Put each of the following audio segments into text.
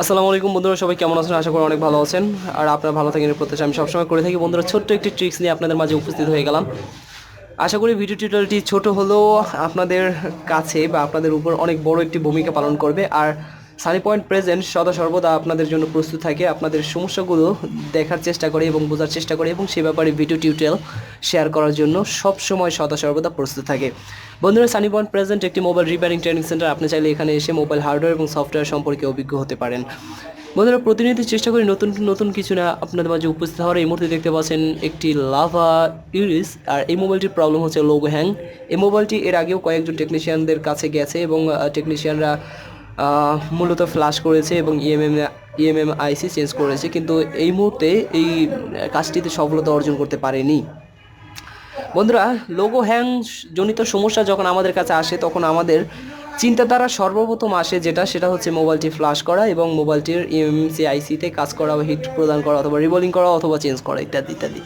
আসসালামু আলাইকুম বন্ধুরা, সবাই কেমন আছেন? আশা করি অনেক ভালো আছেন। আর আপনারা ভালো থাকেন প্রত্যাশা আমি সবসময় করে থাকি। বন্ধুরা, ছোট্ট একটি ট্রিক্স নিয়ে আপনাদের মাঝে উপস্থিত হয়ে গেলাম। আশা করি ভিডিও টিউটোরিয়ালটি ছোট হলেও আপনাদের কাছে বা আপনাদের উপর অনেক বড় একটি ভূমিকা পালন করবে। আর সানি পয়েন্ট প্রেজেন্ট সদা সর্বদা আপনাদের জন্য প্রস্তুত থাকে। আপনাদের সমস্যাগুলো দেখার চেষ্টা করে এবং বোঝার চেষ্টা করে এবং সে ব্যাপারে ভিডিও টিউটোরিয়াল শেয়ার করার জন্য সব সময় সদা সর্বদা প্রস্তুত থাকে। বন্ধুরা, সানি পয়েন্ট প্রেজেন্ট একটি মোবাইল রিপেয়ারিং ট্রেনিং সেন্টার আপনি চাইলে এখানে এসে মোবাইল হার্ডওয়্যার এবং সফটওয়্যার সম্পর্কে অভিজ্ঞ হতে পারেন। বন্ধুরা, প্রতিনিয়ত চেষ্টা করি নতুন নতুন কিছু না আপনাদের মাঝে উপস্থিত হওয়ার। এই মুহূর্তে দেখতে পাচ্ছেন একটি লাভা ইউরিস আর এই মোবাইলটির প্রবলেম হচ্ছে লোগো হ্যাং এই মোবাইলটি এর আগেও কয়েকজন টেকনিশিয়ানদের কাছে গেছে এবং টেকনিশিয়ানরা মূলত ফ্লাশ করেছে এবং ইএমএম ইএমএম আইসি চেঞ্জ করেছে, কিন্তু এই মুহূর্তে এই কাজটিতে সফলতা অর্জন করতে পারেনি। বন্ধুরা লোগো হ্যাং জনিত সমস্যা যখন আমাদের কাছে আসে, তখন আমাদের চিন্তাধারা সর্বপ্রথম আসে যেটা, সেটা হচ্ছে মোবাইলটি ফ্লাশ করা এবং মোবাইলটির ইএমসি আইসিতে কাজ করা বা হিট প্রদান করা অথবা রিবোলিং করা অথবা চেঞ্জ করা, ইত্যাদি ইত্যাদি।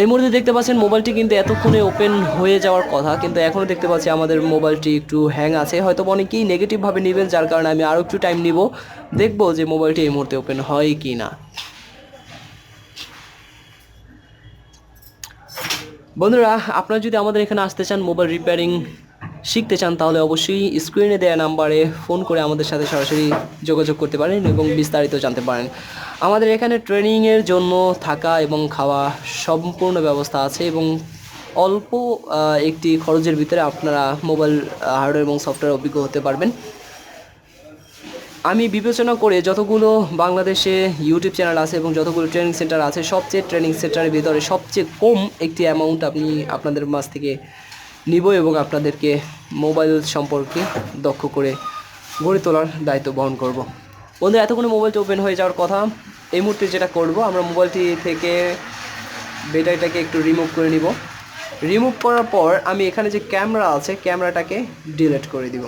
এই মুহূর্তে দেখতে পাচ্ছেন মোবাইলটি কিন্তু এতক্ষণে ওপেন হয়ে যাওয়ার কথা, কিন্তু এখনও দেখতে পাচ্ছি আমাদের মোবাইলটি একটু হ্যাং আছে। হয়তো অনেকেই নেগেটিভভাবে নেবেন, যার কারণে আমি আরও একটু টাইম নিব। দেখব যে মোবাইলটি এই মুহূর্তে ওপেন হয় কি না বন্ধুরা, আপনারা যদি আমাদের এখানে আসতে চান মোবাইল রিপেয়ারিং শিখতে চান, তাহলে অবশ্যই স্ক্রিনে দেওয়া নাম্বারে ফোন করে আমাদের সাথে সরাসরি যোগাযোগ করতে পারেন এবং বিস্তারিত জানতে পারেন। আমাদের এখানে ট্রেনিংয়ের জন্য থাকা এবং খাওয়া সম্পূর্ণ ব্যবস্থা আছে এবং অল্প একটি খরচের ভিতরে আপনারা মোবাইল হার্ডওয়্যার এবং সফটওয়্যার অভিজ্ঞ হতে পারবেন। আমি বিবেচনা করে যতগুলো বাংলাদেশে ইউটিউব চ্যানেল আছে এবং যতগুলো ট্রেনিং সেন্টার আছে, সবচেয়ে ট্রেনিং সেন্টারের ভিতরে সবচেয়ে কম একটি অ্যামাউন্ট আপনি আপনাদের মাছ থেকে নিব এবং আপনাদেরকে মোবাইল সম্পর্কে দক্ষ করে গড়ে তোলার দায়িত্ব বহন করব। বন্ধু এতক্ষণে মোবাইলটি ওপেন হয়ে যাওয়ার কথা। এই মুহূর্তে যেটা করব, আমরা মোবাইলটি থেকে ব্যাটারিটাকে একটু রিমুভ করে নিব। রিমুভ করার পর আমি এখানে যে ক্যামেরা আছে, ক্যামেরাটাকে ডিলিট করে দিব।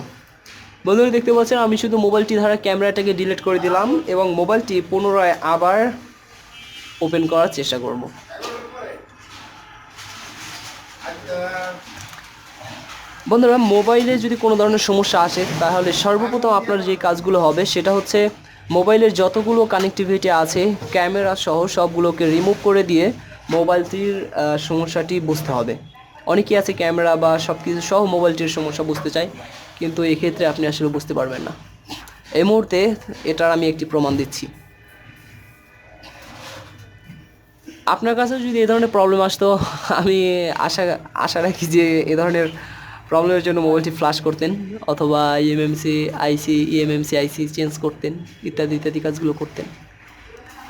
বন্ধুরা, দেখতে পাচ্ছেন, আমি শুধু মোবাইলটি ধারা ক্যামেরাটাকে ডিলিট করে দিলাম এবং মোবাইলটি পুনরায় আবার ওপেন করার চেষ্টা করব। বন্ধুরা, মোবাইলে যদি কোনো ধরনের সমস্যা আসে, তাহলে সর্বপ্রথম আপনার যে কাজগুলো হবে, সেটা হচ্ছে মোবাইলের যতগুলো কানেক্টিভিটি আছে, ক্যামেরা সহ সবগুলোকে রিমুভ করে দিয়ে মোবাইলটির সমস্যাটি বুঝতে হবে। অনেকেই আছে ক্যামেরা বা সব কিছু সহ মোবাইলটির সমস্যা বুঝতে চায়, কিন্তু এক্ষেত্রে আপনি আসলে বুঝতে পারবেন না। এই মুহূর্তে এটার আমি একটি প্রমাণ দিচ্ছি। আপনার কাছে যদি এ ধরনের প্রবলেম আসতো, আমি আশা আশা রাখি যে এ ধরনের প্রবলেমের জন্য মোবাইলটি ফ্লাশ করতেন, অথবা eMMC IC eMMC IC change করতেন, ইত্যাদি ইত্যাদি কাজগুলো করতেন।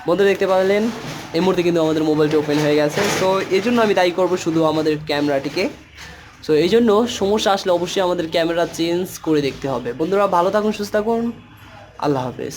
বন্ধুরা দেখতে পারলেন, এই মুহূর্তে কিন্তু আমাদের মোবাইলটি ওপেন হয়ে গেছে। তো এই জন্য আমি দায়ী করব শুধু আমাদের ক্যামেরাটিকে সো এই জন্য সমস্যা আসলে অবশ্যই আমাদের ক্যামেরা চেঞ্জ করে দেখতে হবে। বন্ধুরা, ভালো থাকুন, সুস্থ থাকুন। আল্লাহ হাফেজ।